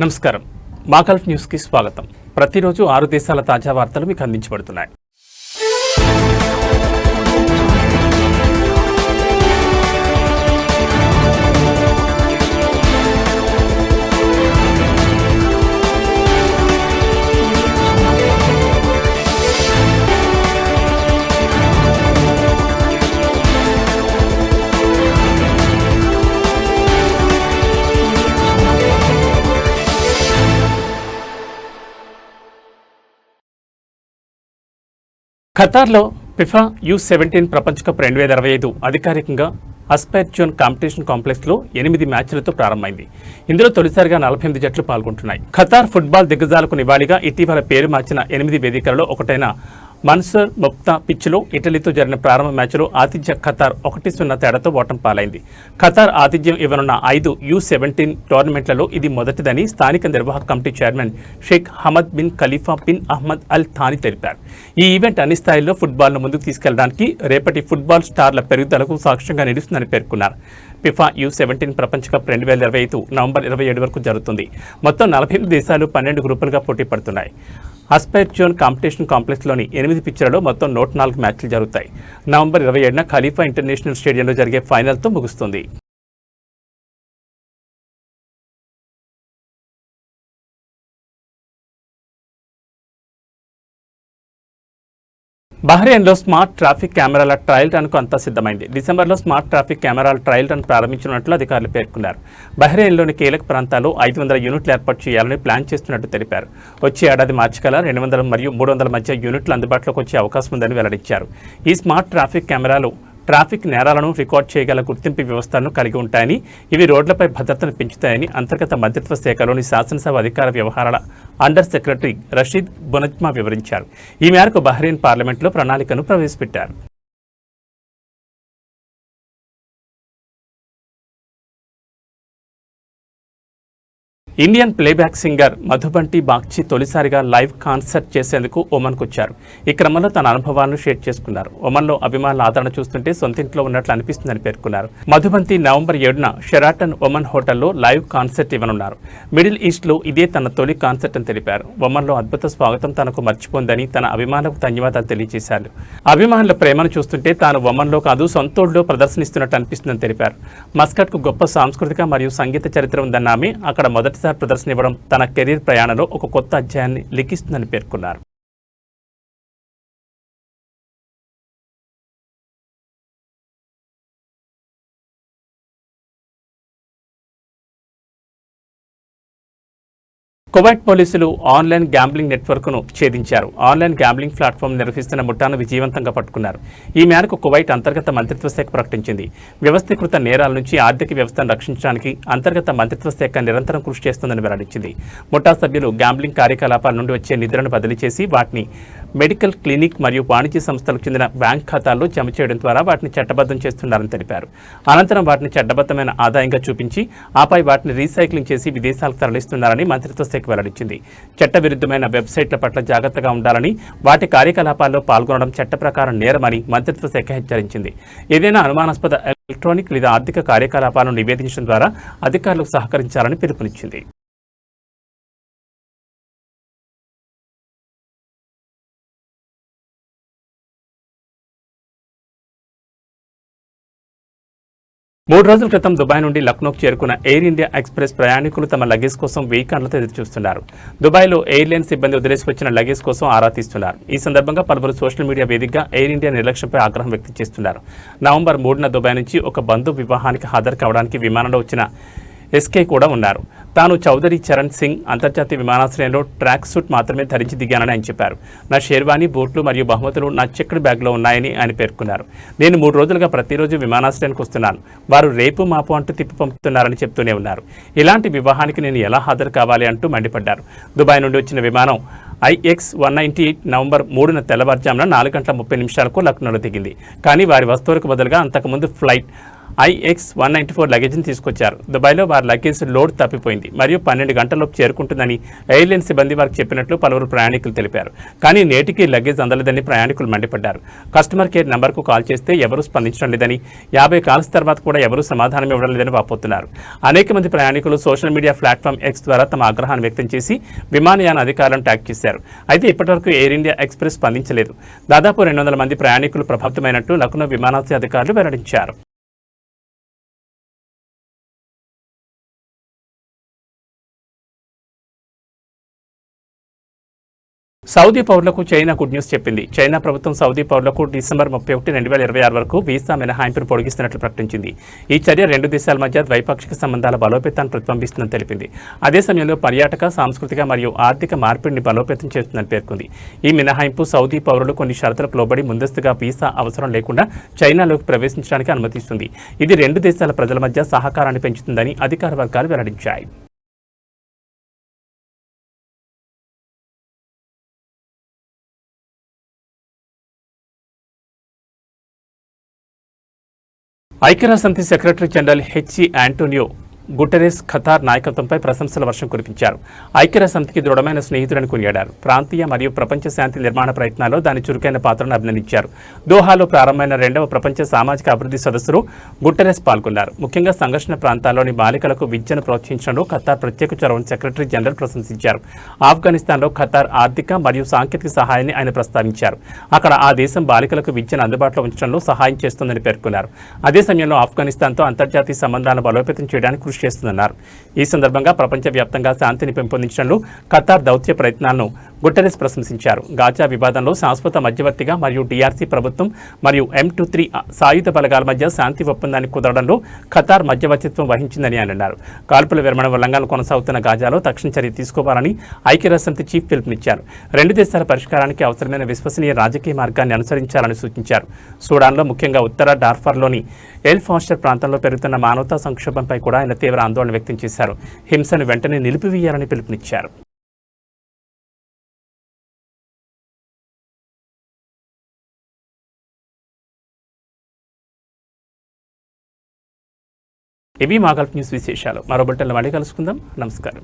నమస్కారం. మాకల్ఫ్ న్యూస్కి స్వాగతం. ప్రతిరోజు ఆరు దేశాల తాజా వార్తలు మీకు అందించబడుతున్నాయి. ఖతార్లో ఫిఫా యు సెవెంటీన్ ప్రపంచ కప్ రెండు వేల ఇరవై ఐదు అధికారికంగా అస్పైర్ జోన్ కాంపిటీషన్ కాంప్లెక్స్లో ఎనిమిది మ్యాచ్లతో ప్రారంభమైంది. ఇందులో తొలిసారిగా నలభై ఎనిమిది జట్లు పాల్గొంటున్నాయి. ఖతార్ ఫుట్బాల్ దిగ్గజాలకు నివాళిగా ఇటీవల పేరు మార్చిన ఎనిమిది వేదికలలో ఒకటైన మన్సర్ ముప్తా పిచ్లో ఇటలీతో జరిగిన ప్రారంభ మ్యాచ్లో ఆతిథ్య ఖతార్ ఒకటి సున్నా తేడాతో ఓటం పాలైంది. ఖతార్ ఆతిథ్యం ఇవ్వనున్న ఐదు యు సెవెంటీన్ టోర్నమెంట్లలో ఇది మొదటిదని స్థానిక నిర్వాహక committee chairman Sheikh Hamad bin Khalifa bin Ahmad Al Thani తెలిపారు. ఈ ఈవెంట్ అన్ని స్థాయిల్లో ఫుట్బాల్ను ముందుకు తీసుకెళ్ళడానికి రేపటి ఫుట్బాల్ స్టార్ల పెరుగుదలకు సాక్ష్యంగా నిలుస్తుందని పేర్కొన్నారు. ఫిఫా యు సెవెంటీన్ ప్రపంచ కప్ రెండు వేల ఇరవై ఐదు నవంబర్ ఇరవై ఏడు వరకు జరుగుతుంది. మొత్తం నలభై ఎనిమిది దేశాలు పన్నెండు గ్రూపులుగా పోటీ పడుతున్నాయి అస్పైర్ జోన్ కాంపిటీషన్ కాంప్లెక్స్లోని ఎనిమిది పిచ్చర్లలో మొత్తం నూట నాలుగు మ్యాచ్లు జరుగుతాయి. నవంబర్ ఇరవై ఏడున ఖలీఫా ఇంటర్నేషనల్ స్టేడియంలో జరిగే ఫైనల్తో ముగుస్తుంది. బహ్రెయిన్లో స్మార్ట్ ట్రాఫిక్ కెమెరాల ట్రయల్ రన్కు అంతా సిద్ధమైంది. డిసెంబర్లో స్మార్ట్ ట్రాఫిక్ కెమెరాల ట్రయల్ రన్ ప్రారంభించినట్లు అధికారులు పేర్కొన్నారు. బహ్రెయిన్లోని కీలక ప్రాంతాల్లో ఐదు వందల యూనిట్లు ఏర్పాటు చేయాలని ప్లాన్ చేస్తున్నట్టు తెలిపారు. వచ్చే ఏడాది మార్చి కల రెండు వందల మరియు మూడు వందల మధ్య యూనిట్లు అందుబాటులోకి వచ్చే అవకాశం ఉందని వెల్లడించారు. ఈ స్మార్ట్ ట్రాఫిక్ కెమెరాలు ట్రాఫిక్ నేరాలను రికార్డ్ చేయగల గుర్తింపు వ్యవస్థలను కలిగి ఉంటాయని ఇవి రోడ్లపై భద్రతను పెంచుతాయని అంతర్గత మంత్రిత్వ శాఖలోని శాసనసభ అధికార వ్యవహారాల అండర్ సెక్రటరీ రషీద్ బునజ్మా వివరించారు. ఈ మేరకు బహ్రెయిన్ పార్లమెంట్లో ప్రణాళికను ప్రవేశపెట్టారు. Indian playback singer Madhubanti Bagchi తొలిసారిగా లైవ్ కాన్సర్ట్ చేసేందుకు ఒమన్కు వచ్చారు ఈ క్రమంలో తన అనుభవాలను షేర్ చేసుకున్నారు. ఒమన్లో అభిమానుల ఆదరణ చూస్తుంటే సొంతింట్లో ఉన్నట్లు అనిపిస్తుందని పేర్కొన్నారు. మధుబంతి నవంబర్ ఏడున షెరాటన్ ఒమన్ హోటల్లో లైవ్ కాన్సర్ట్ ఇవ్వనున్నారు. మిడిల్ ఈస్ట్లో ఇదే తన తొలి కాన్సర్ట్ అని తెలిపారు. ఒమన్లో అద్భుత స్వాగతం తనకు మర్చిపోందని తన అభిమానులకు ధన్యవాదాలు తెలియజేశారు. అభిమానుల ప్రేమను చూస్తుంటే తాను ఒమన్లో కాదు సొంతోళ్ళలో ప్రదర్శనిస్తున్నట్టు అనిపిస్తుందని తెలిపారు. మస్కట్కు గొప్ప సాంస్కృతిక మరియు సంగీత చరిత్ర ఉందన్న ఆమె అక్కడ మొదటిసారి ప్రదర్శన ఇవ్వడం తన కెరీర్ ప్రయాణంలో ఒక కొత్త అధ్యాయాన్ని లిఖిస్తుందని పేర్కొన్నారు. కువైట్ పోలీసులు ఆన్లైన్ గ్యాంబ్లింగ్ నెట్వర్క్ను ఛేదించారు. ఆన్లైన్ గ్యాంబ్లింగ్ ప్లాట్ఫామ్ నిర్వహిస్తున్న ముఠాను విజయవంతంగా పట్టుకున్నారు. ఈ మేరకు కువైట్ అంతర్గత మంత్రిత్వ శాఖ ప్రకటించింది. వ్యవస్థీకృత నేరాల నుంచి ఆర్థిక వ్యవస్థను రక్షించడానికి అంతర్గత మంత్రిత్వ శాఖ నిరంతరం కృషి చేస్తుందని వెల్లడించింది. ముఠా సభ్యులు గ్యాంబ్లింగ్ కార్యకలాపాల నుండి వచ్చే నిధులను బదిలీ చేసి వాటిని మెడికల్ క్లినిక్ మరియు వాణిజ్య సంస్థలకు చెందిన బ్యాంక్ ఖాతాల్లో జమ చేయడం ద్వారా వాటిని చట్టబద్ధం చేస్తున్నారని తెలిపారు. అనంతరం వాటిని చట్టబద్ధమైన ఆదాయంగా చూపించి ఆపై వాటిని రీసైక్లింగ్ చేసి విదేశాలకు తరలిస్తున్నారని మంత్రిత్వ శాఖ వెల్లడించింది. చట్టవిరుద్ధమైన వెబ్సైట్ల పట్ల జాగ్రత్తగా ఉండాలని వాటి కార్యకలాపాల్లో పాల్గొనడం చట్ట ప్రకారం నేరమని మంత్రిత్వ శాఖ హెచ్చరించింది. ఏదైనా అనుమానాస్పద ఎలక్ట్రానిక్ లేదా ఆర్థిక కార్యకలాపాలను నివేదించడం ద్వారా అధికారులకు సహకరించాలని పిలుపునిచ్చింది. మూడు రోజుల క్రితం దుబాయ్ నుండి లక్నోకు చేరుకున్న ఎయిర్ ఇండియా ఎక్స్ప్రెస్ ప్రయాణికులు తమ లగేజ్ కోసం వెయ్యి ఎదురుచూస్తున్నారు. దుబాయ్లో ఎయిర్లైన్ సిబ్బంది వదిలేసి వచ్చిన లగేజ్ కోసం ఆరా తీస్తున్నారు. ఈ సందర్భంగా పలువురు సోషల్ మీడియా వేదికగా ఎయిర్ ఇండియా నిర్లక్ష్యంపై ఆగ్రహం వ్యక్తం చేస్తున్నారు. నవంబర్ మూడున దుబాయ్ నుంచి ఒక బంధు వివాహానికి హాజరు కావడానికి విమానంలో వచ్చిన ఎస్కే కూడా ఉన్నారు. తాను చౌదరి చరణ్ సింగ్ అంతర్జాతీయ విమానాశ్రయంలో ట్రాక్ సూట్ మాత్రమే ధరించి దిగానని ఆయన చెప్పారు. నా షేర్వాణి బూట్లు మరియు బహుమతులు నా చెక్డ్ బ్యాగ్లో ఉన్నాయని ఆయన పేర్కొన్నారు. నేను మూడు రోజులుగా ప్రతిరోజు విమానాశ్రయానికి వస్తున్నాను. వారు రేపు మాపు అంటూ తిప్పి పంపుతున్నారని చెప్తూనే ఉన్నారు. ఇలాంటి వివాహానికి నేను ఎలా హాజరు కావాలి అంటూ మండిపడ్డారు. దుబాయ్ నుండి వచ్చిన విమానం IX one ninety eight November మూడున తెల్లవారుజామున నాలుగు గంటల ముప్పై నిమిషాలకు లక్నోలో దిగింది కానీ వారి వస్తువులకు బదులుగా అంతకుముందు flight IX one ninety four లగేజ్ని తీసుకొచ్చారు. దుబాయ్లో వారి లగేజ్ లోడ్ తప్పిపోయింది. మరియు పన్నెండు గంటల్లోపు చేరుకుంటుందని ఎయిర్లైన్ సిబ్బంది వారికి చెప్పినట్లు పలువురు ప్రయాణికులు తెలిపారు. కానీ నేటికి లగేజ్ అందలేదని ప్రయాణికులు మండిపడ్డారు. కస్టమర్ కేర్ నెంబర్కు కాల్ చేస్తే ఎవరూ స్పందించడం లేదని యాభై కాల్స్ తర్వాత కూడా ఎవరూ సమాధానం ఇవ్వడం లేదని వాపోతున్నారు. అనేక మంది ప్రయాణికులు సోషల్ మీడియా ప్లాట్ఫామ్ ఎక్స్ ద్వారా తమ ఆగ్రహాన్ని వ్యక్తం చేసి విమానయాన అధికారులను ట్యాగ్ చేశారు. అయితే ఇప్పటివరకు ఎయిర్ ఇండియా ఎక్స్ప్రెస్ స్పందించలేదు. దాదాపు రెండు వందల మంది ప్రయాణికులు ప్రభావితమైనట్టు లక్నో విమానాశ్రయ అధికారులు వెల్లడించారు. సౌదీ పౌరులకు చైనా గుడ్ న్యూస్ చెప్పింది. చైనా ప్రభుత్వం సౌదీ పౌరులకు డిసెంబర్ ముప్పై ఒకటి రెండు వేల ఇరవై ఆరు వరకు వీసా మినహాయింపును పొడిగిస్తున్నట్లు ప్రకటించింది. ఈ చర్య రెండు దేశాల మధ్య ద్వైపాక్షిక సంబంధాల బలోపేతాన్ని ప్రతిబింబిస్తుందని తెలిపింది. అదే సమయంలో పర్యాటక సాంస్కృతిక మరియు ఆర్థిక మార్పిడిని బలోపేతం చేస్తుందని పేర్కొంది. ఈ మినహాయింపు సౌదీ పౌరులు కొన్ని షరతులకు లోబడి ముందస్తుగా వీసా అవసరం లేకుండా చైనాలోకి ప్రవేశించడానికి అనుమతిస్తుంది. ఇది రెండు దేశాల ప్రజల మధ్య సహకారాన్ని పెంచుతుందని అధికార వర్గాలు వెల్లడించాయి. ఐక్యరాజ్యసమితి సెక్రటరీ జనరల్ హెచ్సి యాంటోనియో గుటెరెస్ ఖతార్ నాయకత్వంపై ప్రశంసల వర్షం కురిపించారు. ఐక్యరాజ్యసమితికి దృఢమైన స్నేహితుడని కొనియాడారు. ప్రాంతీయ మరియు ప్రపంచ శాంతి నిర్మాణ ప్రయత్నాల్లో దాని చురుకైన పాత్రను అభినందించారు. దోహాలో ప్రారంభమైన రెండవ ప్రపంచ సామాజిక అభివృద్ధి సదస్సులో గుటెరెస్ పాల్గొన్నారు. ముఖ్యంగా సంఘర్షణ ప్రాంతాల్లోని బాలికలకు విద్యను ప్రోత్సహించడంలో ఖతార్ ప్రత్యేక చొరవను సెక్రటరీ జనరల్ ప్రశంసించారు. ఆఫ్ఘనిస్తాన్లో ఖతార్ ఆర్థిక మరియు సాంకేతిక సహాయాన్ని ఆయన ప్రస్తావించారు. అక్కడ ఆ దేశం బాలికలకు విద్యను అందుబాటులో ఉంచడంలో సహాయం చేస్తుందని పేర్కొన్నారు. అదే సమయంలో ఆఫ్ఘనిస్తాన్తో అంతర్జాతీయ సంబంధాలను బలోపేతం చేయడానికి కృషి చేస్తుందన్నారు. ఈ సందర్భంగా ప్రపంచవ్యాప్తంగా శాంతిని పెంపొందించడంలో ఖతార్ దౌత్య ప్రయత్నాలను గుట్టరెస్ ప్రశంసించారు. గాజా వివాదంలో శాశ్వత మధ్యవర్తిగా మరియు డిఆర్సీ ప్రభుత్వం మరియు ఎం టూ త్రీ సాయుధ బలగాల మధ్య శాంతి ఒప్పందాన్ని కుదరడంలో ఖతార్ మధ్యవర్తిత్వం వహించిందని ఆయన అన్నారు. కాల్పుల విరమణ ఉల్లంఘనలు కొనసాగుతున్న గాజాలో తక్షణ చర్య తీసుకోవాలని ఐక్యరాజ్యసమితి చీఫ్ పిలుపునిచ్చారు. రెండు దేశాల పరిష్కారానికి అవసరమైన విశ్వసనీయ రాజకీయ మార్గాన్ని అనుసరించాలని సూచించారు. సూడాన్లో ముఖ్యంగా ఉత్తర డార్ఫర్లోని ఎల్ ఫాస్టర్ ప్రాంతంలో పెరుగుతున్న మానవతా సంక్షోభంపై కూడా ఆయన తీవ్ర ఆందోళన వ్యక్తం చేశారు. హింసను వెంటనే నిలిపివేయాలని పిలుపునిచ్చారు. ఇవి మా గల్ఫ్ న్యూస్ విశేషాలు. మరో బట్టలు మళ్ళీ కలుసుకుందాం. నమస్కారం.